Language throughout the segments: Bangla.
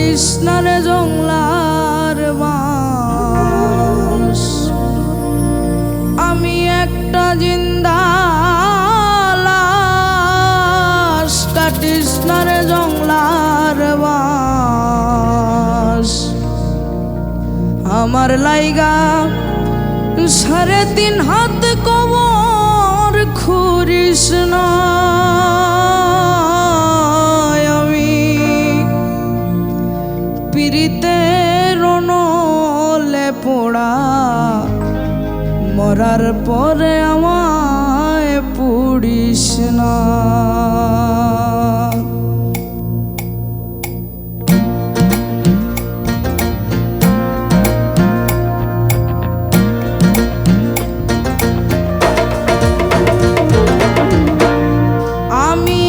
কাটিস না রে জংলার বাঁশ আমি একটা জিন্দা লাশ জংলার আমার লাইগা সাড়ে তিন হাত কবর খুরিস না। মরার পরে আমায় পুড়িস না। আমি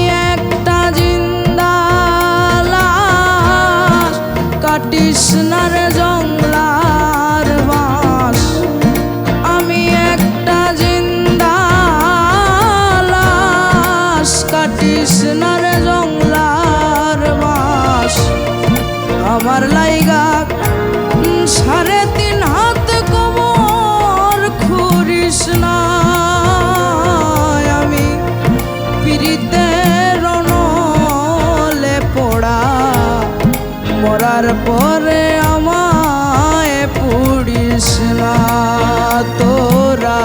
মরার পরে আমায় পুড়িস না তোরা।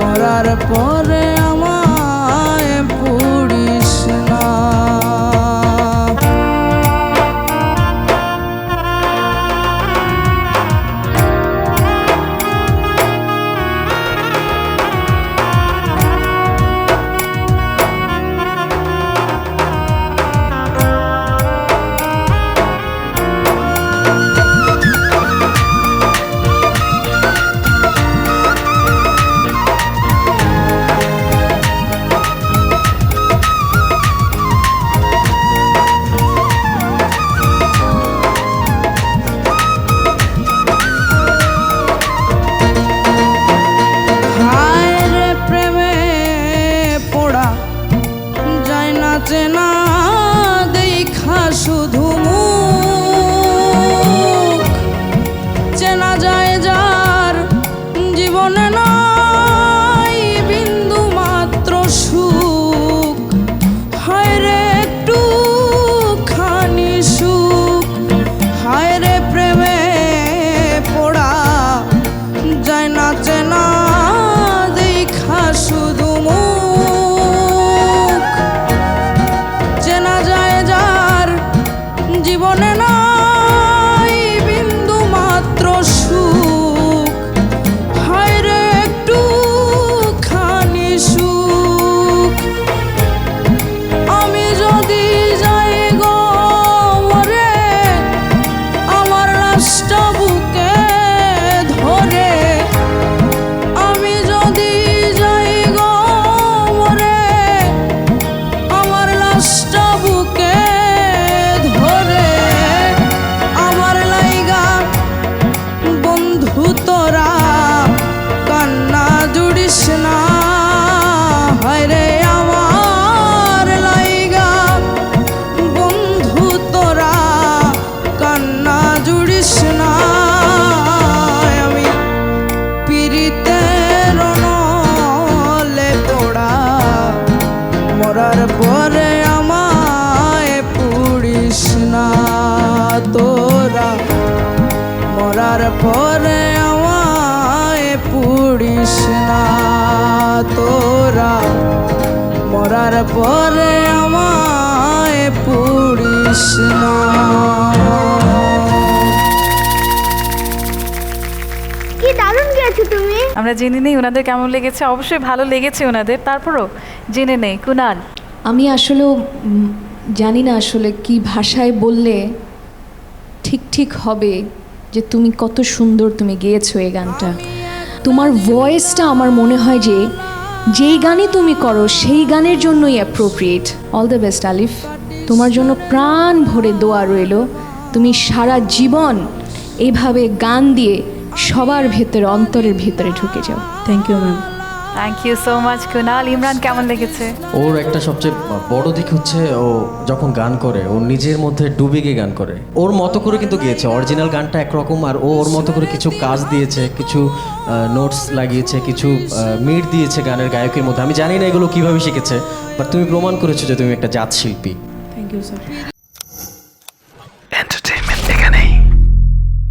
মরার পরে না হায় আমার লাইগা। বন্ধু তোরা, কান্না জুড়িস না। আমি মরার আমায় পুড়িস না তোরা। মরার পরে মরার পরে আমায় পুড়িস না। কি দারুণ গেছো তুমি। আমরা জেনে নেই ওনাদের কেমন লেগেছে অবশ্যই ভালো লেগেছে ওনাদের। তারপরও জেনে নেই কুনাল। আমি আসলেও উম, জানি না আসলে কি ভাষায় বললে ঠিক ঠিক হবে যে তুমি কত সুন্দর তুমি গেয়েছো এই গানটা। তোমার ভয়েসটা আমার মনে হয় যে যেই গানই তুমি করো, সেই গানের জন্যই অ্যাপ্রোপ্রিয়েট অল দ্য বেস্ট আলিফ। তোমার জন্য প্রাণ ভরে দোয়া রইল। তুমি সারা জীবন এভাবে গান দিয়ে সবার ভেতরে, অন্তরের ভেতরে ঢুকে যাও। Thank you ma'am thank you so much Kunal Imran কেমন লেগেছে? ওর একটা সবচেয়ে বড় দিক হচ্ছে ও যখন গান করে ও নিজের মধ্যে ডুবে গিয়ে গান করে। ওর মতো করে কিন্তু গিয়েছে। অরিজিনাল গানটা একরকম আর ও ওর মতো করে কিছু কাজ দিয়েছে কিছু নোটস লাগিয়েছে কিছু মিট দিয়েছে গানের গায়কের মধ্যে। আমি জানি না এগুলো কীভাবে শিখেছে বাট তুমি প্রমাণ করেছ যে তুমি একটা জাত শিল্পী। Thank you sir